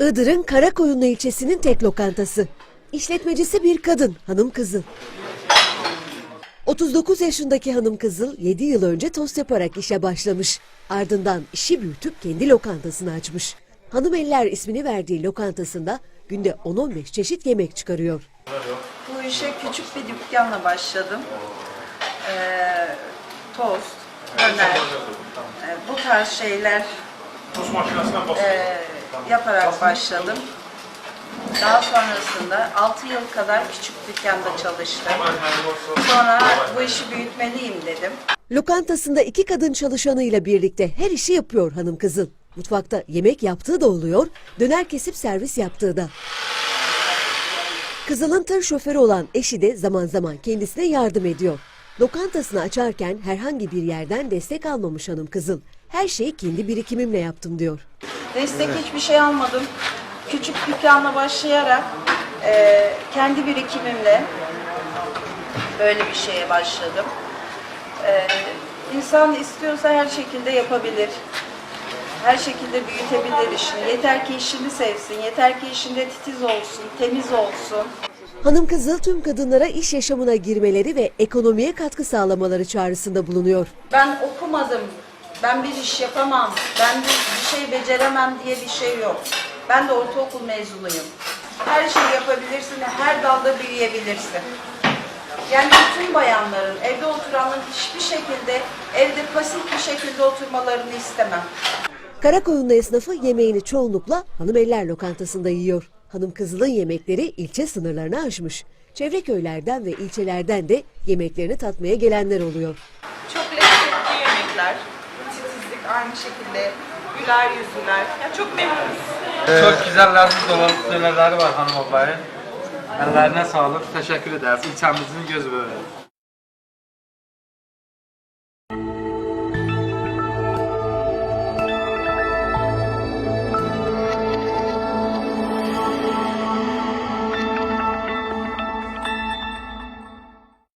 Iğdır'ın Karakoyunlu ilçesinin tek lokantası. İşletmecisi bir kadın, hanım kızıl. 39 yaşındaki hanım kızıl 7 yıl önce tost yaparak işe başlamış. Ardından işi büyütüp kendi lokantasını açmış. Hanım Eller ismini verdiği lokantasında günde 10-15 çeşit yemek çıkarıyor. Bu işe küçük bir dükkanla başladım. Ee, tost, döner, e, bu tarz şeyler Tost makinesine basın. Yaparak başladım. Daha sonrasında 6 yıl kadar küçük dükkanda çalıştım. Sonra bu işi büyütmeliyim dedim. Lokantasında iki kadın çalışanıyla birlikte her işi yapıyor hanım kızıl. Mutfakta yemek yaptığı da oluyor, döner kesip servis yaptığı da. Kızıl'ın tır şoförü olan eşi de zaman zaman kendisine yardım ediyor. Lokantasını açarken herhangi bir yerden destek almamış hanım kızıl. Her şeyi kendi birikimimle yaptım diyor. Destek hiçbir şey almadım. Küçük dükkanla başlayarak e, kendi birikimimle böyle bir şeye başladım. E, insan istiyorsa her şekilde yapabilir. Her şekilde büyütebilir işini. Yeter ki işini sevsin, yeter ki işinde titiz olsun, temiz olsun. Hanım Kızıl tüm kadınlara iş yaşamına girmeleri ve ekonomiye katkı sağlamaları çağrısında bulunuyor. Ben okumadım, ben bir iş yapamam, ben bir, bir şey beceremem diye bir şey yok. Ben de ortaokul mezunuyum. Her şeyi yapabilirsin, her dalda büyüyebilirsin. Yani bütün bayanların, evde oturanların hiçbir şekilde evde pasif bir şekilde oturmalarını istemem. Karakoyunlu esnafı yemeğini çoğunlukla Hanım Eller lokantasında yiyor. Hanım Kızıl'ın yemekleri ilçe sınırlarını aşmış. Çevre köylerden ve ilçelerden de yemeklerini tatmaya gelenler oluyor. Çok lezzetli yemekler, titizlik aynı şekilde, güler yüzlüler. Ya çok memnunuz. Çok güzel lezzet dönerleri var hanım ablayın. Ellerine sağlık. Teşekkür ederiz. İlçemizin gözü böyle.